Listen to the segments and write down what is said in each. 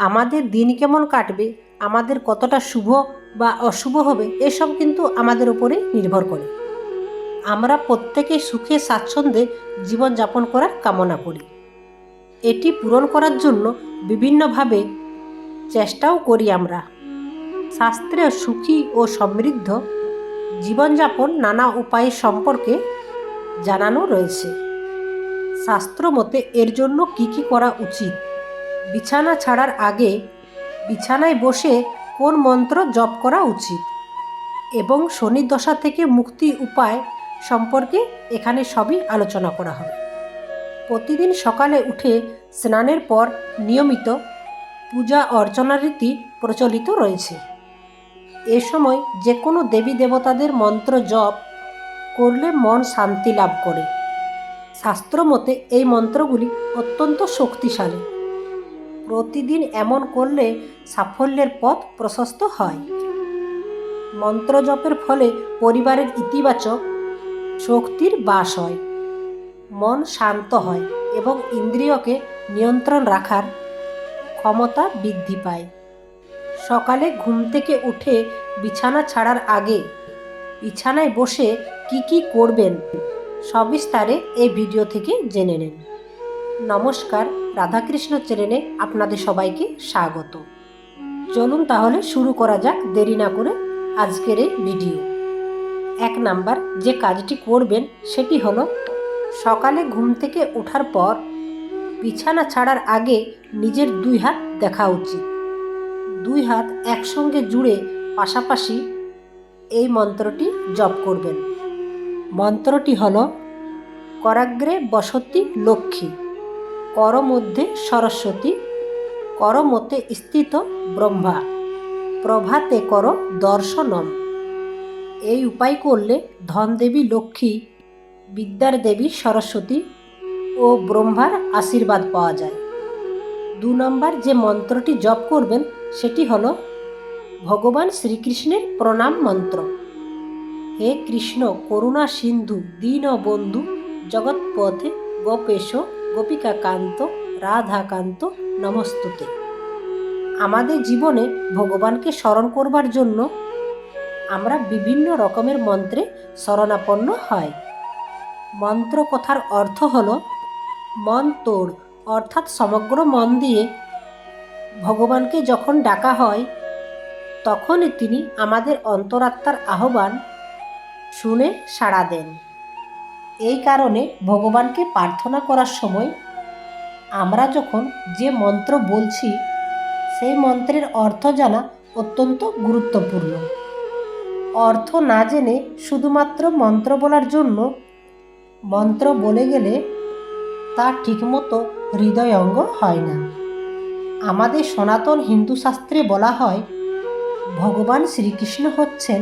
আমাদের দিন কেমন কাটবে, আমাদের কতটা শুভ বা অশুভ হবে, এসব কিন্তু আমাদের উপরে নির্ভর করে। আমরা প্রত্যেকে সুখে, স্বাচ্ছন্দ্যে জীবনযাপন করার কামনা করি। এটি পূরণ করার জন্য বিভিন্নভাবে চেষ্টাও করি আমরা। শাস্ত্রে সুখী ও সমৃদ্ধ জীবনযাপন নানা উপায় সম্পর্কে জানানো রয়েছে। শাস্ত্র মতে এর জন্য কি কি করা উচিত? বিছানা ছাড়ার আগে বিছানায় বসে কোন মন্ত্র জপ করা উচিত? এবং শনি দশা থেকে মুক্তি উপায় সম্পর্কে এখানে সবই আলোচনা করা হবে। প্রতিদিন সকালে উঠে স্নানের পর নিয়মিত পূজা অর্চনার রীতি প্রচলিত রয়েছে। এ সময় যে কোনো দেবী দেবতাদের মন্ত্র জপ করলে মন শান্তি লাভ করে। শাস্ত্র মতে এই মন্ত্রগুলি অত্যন্ত শক্তিশালী। প্রতিদিন এমন করলে সাফল্যের পথ প্রশস্ত হয়। মন্ত্র জপের ফলে পরিবারের ইতিবাচক শক্তির বাস হয়। মন শান্ত হয় এবং ইন্দ্রিয়কে নিয়ন্ত্রণ রাখার ক্ষমতা বৃদ্ধি পায়। সকালে ঘুম থেকে উঠে বিছানা ছাড়ার আগে বিছানায় বসে কি কি করবেন, সবিস্তারে এই ভিডিও থেকে জেনে নেন। নমস্কার। রাধাকৃষ্ণ চ্যানেলে আপনাদের সবাইকে স্বাগত। চলুন তাহলে শুরু করা যাক, দেরি না করে আজকের এই ভিডিও। এক নাম্বার, যে কাজটি করবেন সেটি হলো সকালে ঘুম থেকে ওঠার পর বিছানা ছাড়ার আগে নিজের দুই হাত দেখা উচিত। দুই হাত একসঙ্গে জুড়ে পাশাপাশি এই মন্ত্রটি জপ করবেন। মন্ত্রটি হল, করাগ্রে বসতি লক্ষ্মী। কর মধ্যে সরস্বতী, করমতে স্থিত ব্রহ্মা, প্রভাতে কর দর্শনম। এই উপায় করলে ধনদেবী লক্ষ্মী বিদ্যার দেবী সরস্বতী ও ব্রহ্মার আশীর্বাদ পাওয়া যায়। দু নম্বর যে মন্ত্রটি জপ করবেন, সেটি হল ভগবান শ্রীকৃষ্ণের প্রণাম মন্ত্র। হে কৃষ্ণ, করুণা সিন্ধু দীন বন্ধু জগৎপথে গোপেশ গোপিকা কান্ত রাধাকান্ত, নমস্তুতে। আমাদের জীবনে ভগবানকে স্মরণ করবার জন্য আমরা বিভিন্ন রকমের মন্ত্রে শরণাপন্ন হয়। মন্ত্র কথার অর্থ হল মন তোড়, অর্থাৎ সমগ্র মন দিয়ে ভগবানকে যখন ডাকা হয়, তখনই তিনি আমাদের অন্তরাত্মার আহ্বান শুনে সাড়া দেন। এই কারণে ভগবানকে প্রার্থনা করার সময় আমরা যখন যে মন্ত্র বলছি, সেই মন্ত্রের অর্থ জানা অত্যন্ত গুরুত্বপূর্ণ। অর্থ না জেনে শুধুমাত্র মন্ত্র বলার জন্য মন্ত্র বলে গেলে তা ঠিকমতো হৃদয়ঙ্গ হয় না। আমাদের সনাতন হিন্দু শাস্ত্রে বলা হয়, ভগবান শ্রীকৃষ্ণ হচ্ছেন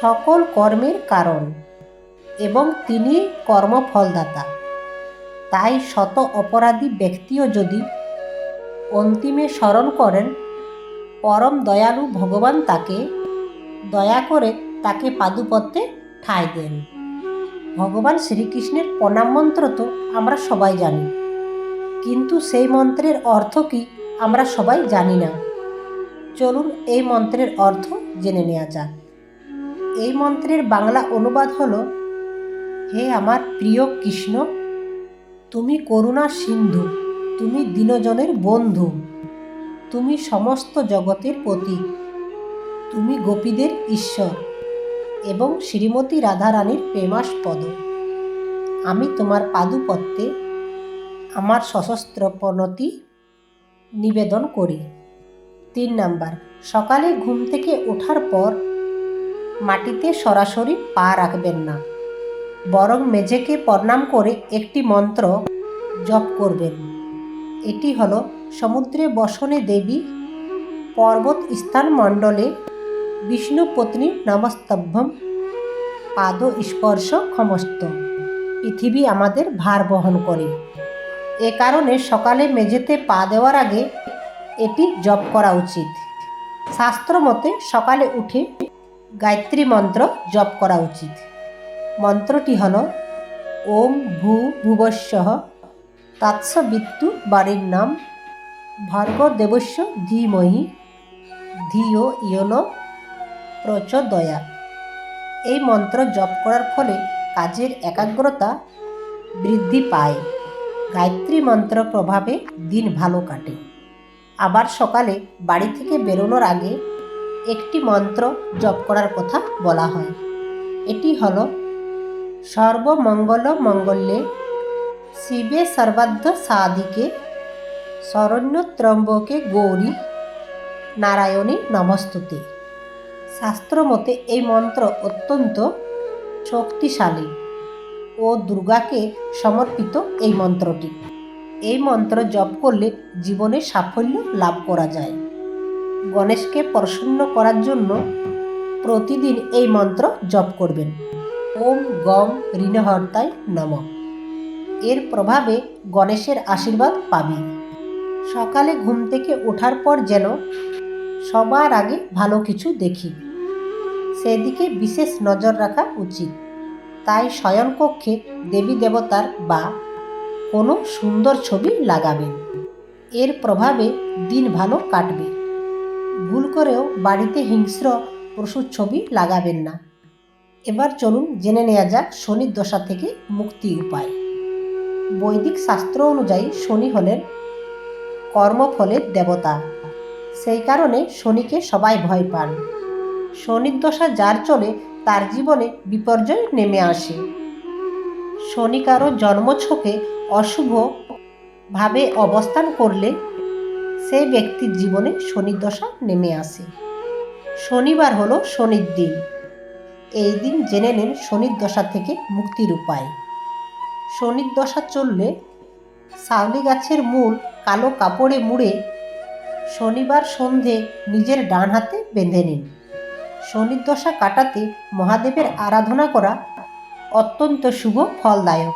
সকল কর্মের কারণ। এবং তিনি কর্মফলদাতা। তাই শত অপরাধী ব্যক্তিও যদি অন্তিমে স্মরণ করেন, পরম দয়ালু ভগবান তাকে দয়া করে তাকে পাদুপত্যে ঠাঁই দেন। ভগবান শ্রীকৃষ্ণের প্রণাম মন্ত্র তো আমরা সবাই জানি, কিন্তু সেই মন্ত্রের অর্থ কি আমরা সবাই জানি না। চলুন এই মন্ত্রের অর্থ জেনে নেওয়া যাক। এই মন্ত্রের বাংলা অনুবাদ হলো হে আমার প্রিয় কৃষ্ণ, তুমি করুণা সিন্ধু, তুমি দিনজনের বন্ধু, তুমি সমস্ত জগতের প্রতীক, তুমি গোপীদের ঈশ্বর এবং শ্রীমতী রাধারানীর প্রেমাস্পদ। আমি তোমার পাদুপত্যে আমার সশস্ত্র প্রণতি নিবেদন করি। তিন নাম্বার, সকালে ঘুম থেকে ওঠার পর মাটিতে সরাসরি পা রাখবেন না। বরং মেঝেকে প্রণাম করে একটি মন্ত্র জপ করবেন। এটি হলো সমুদ্রে বসনে দেবী পর্বত স্থান মণ্ডলে বিষ্ণু পত্নী নমস্তভ্যম পাদ স্পর্শ ক্ষমস্ত। পৃথিবী আমাদের ভার বহন করে। এ কারণে সকালে মেঝেতে পা দেওয়ার আগে এটি জপ করা উচিত। শাস্ত্র মতে সকালে উঠে গায়ত্রী মন্ত্র জপ করা উচিত। মন্ত্রটি হল, ওম ভূ ভুবস্বহ তাৎসবিত্তু বাড়ির নাম ভর্গ দেবস্য ধীমহি ধিও ইয়ন প্রচোদয়া। এই মন্ত্র জপ করার ফলে কাজের একাগ্রতা বৃদ্ধি পায়। গায়ত্রী মন্ত্র প্রভাবে দিন ভালো কাটে। আবার সকালে বাড়ি থেকে বেরোনোর আগে একটি মন্ত্র জপ করার কথা বলা হয়। এটি হল সর্বমঙ্গল মঙ্গলে। শিবে সর্বাধ্য সাধিকে। শরণ্য ত্রম্বকে গৌরী। নারায়ণী নমস্তুতে। শাস্ত্রমতে এই মন্ত্র অত্যন্ত শক্তিশালী ও দুর্গাকে সমর্পিত এই মন্ত্রটি। এই মন্ত্র জপ করলে জীবনে সাফল্য লাভ করা যায়। গণেশকে প্রসন্ন করার জন্য প্রতিদিন এই মন্ত্র জপ করবেন। ওম গম ঋণহর্তায় নম। এর প্রভাবে গণেশের আশীর্বাদ পাবি। সকালে ঘুম থেকে ওঠার পর যেন সবার আগে ভালো কিছু দেখি। সেদিকে বিশেষ নজর রাখা উচিত। তাই শয়নকক্ষে দেবী দেবতার বা কোনো সুন্দর ছবি লাগাবেন এর প্রভাবে দিন ভালো কাটবে। ভুল করেও বাড়িতে হিংস্র পশুর ছবি লাগাবেন না। এবার চলুন জেনে নেওয়া যাক শনির দশা থেকে মুক্তি উপায়। বৈদিক শাস্ত্র অনুযায়ী শনি হলেন কর্মফলের দেবতা। সেই কারণে শনিকে সবাই ভয় পান। শনির দশা যার চলে, তার জীবনে বিপর্যয় নেমে আসে। শনি কারও জন্মছকে অশুভ ভাবে অবস্থান করলে সেই ব্যক্তির জীবনে শনির দশা নেমে আসে। শনিবার হলো শনির দিন। এই দিন জেনে নেন শনির দশা থেকে মুক্তির উপায়। শনির দশা চললে শাওলি গাছের মূল কালো কাপড়ে মুড়ে শনিবার সন্ধে নিজের ডান হাতে বেঁধে নিন। শনির দশা কাটাতে মহাদেবের আরাধনা করা অত্যন্ত শুভ, ফলদায়ক।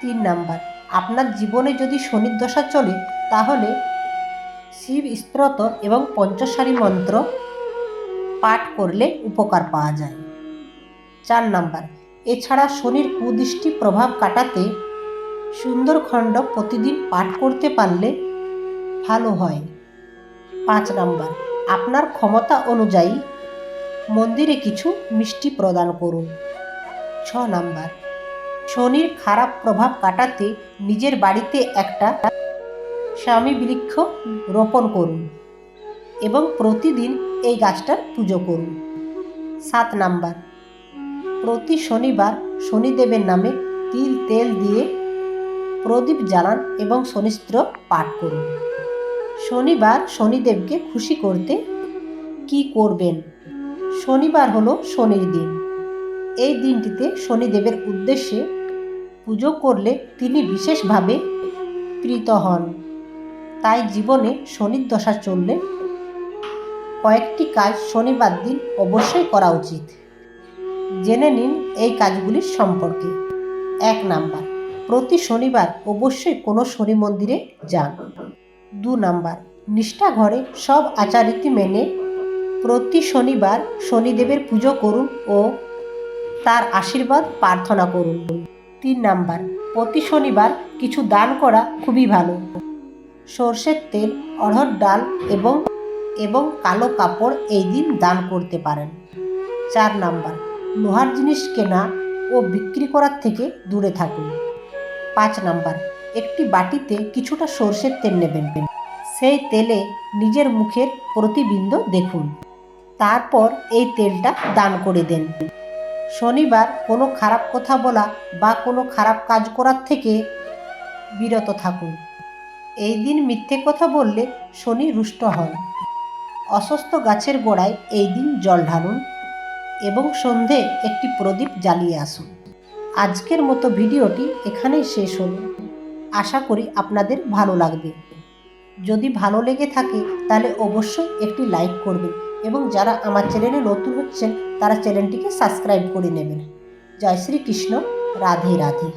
তিন নাম্বার, আপনার জীবনে যদি শনির দশা চলে, তাহলে শিব স্তোত্র এবং পঞ্চসারী মন্ত্র পাঠ করলে উপকার পাওয়া যায়। চার নাম্বার। এছাড়া শনির কুদৃষ্টি প্রভাব কাটাতে সুন্দরখণ্ড প্রতিদিন পাঠ করতে পারলে ভালো হয়। পাঁচ নাম্বার, আপনার ক্ষমতা অনুযায়ী মন্দিরে কিছু মিষ্টি প্রদান করুন। ছ নাম্বার, শনির খারাপ প্রভাব কাটাতে নিজের বাড়িতে একটা স্বামী বৃক্ষ রোপণ করুন এবং প্রতিদিন এই গাছটার পুজো করুন। সাত নাম্বার প্রতি শনিবার শনিদেবের নামে তিল তেল দিয়ে প্রদীপ জ্বালান এবং শনিস্ত্র পাঠ করুন। শনিবার শনিদেবকে খুশি করতে কি করবেন? শনিবার হলো শনির দিন। এই দিনটিতে শনিদেবের উদ্দেশ্যে পুজো করলে তিনি বিশেষভাবে প্রীত হন। তাই জীবনে শনির দশা চললে কয়েকটি কাজ শনিবার দিন অবশ্যই করা উচিত। জেনে নিন এই কাজগুলির সম্পর্কে। এক নাম্বার, প্রতি শনিবার অবশ্যই কোনো শনি মন্দিরে যান। দু নাম্বার, নিষ্ঠা ঘরে সব আচারীতি মেনে প্রতি শনিবার শনিদেবের পুজো করুন ও তার আশীর্বাদ প্রার্থনা করুন। তিন নাম্বার, প্রতি শনিবার কিছু দান করা খুবই ভালো। সর্ষের তেল, অড়হর ডাল এবং এবং কালো কাপড় এই দিন দান করতে পারেন। চার নাম্বার লোহার জিনিস কেনা ও বিক্রি করার থেকে দূরে থাকুন। পাঁচ নাম্বার, একটি বাটিতে কিছুটা সর্ষের তেল নেবেন। সেই তেলে নিজের মুখের প্রতিবিম্ব দেখুন। তারপর এই তেলটা দান করে দেন। শনিবার কোনো খারাপ কথা বলা বা কোনো খারাপ কাজ করার থেকে বিরত থাকুন। এই দিন মিথ্যে কথা বললে শনি রুষ্ট হন। অসুস্থ গাছের গোড়ায় এই দিন জল ঢালুন। এবং সন্ধে একটি প্রদীপ জ্বালিয়ে আসুন। আজকের মতো ভিডিওটি এখানেই শেষ হলো। আশা করি আপনাদের ভালো লাগবে। যদি ভালো লেগে থাকে, তাহলে অবশ্যই একটি লাইক করবেন এবং যারা আমার চ্যানেলে নতুন হচ্ছেন, তারা চ্যানেলটিকে সাবস্ক্রাইব করে নেবেন। জয় শ্রী কৃষ্ণ রাধে রাধে।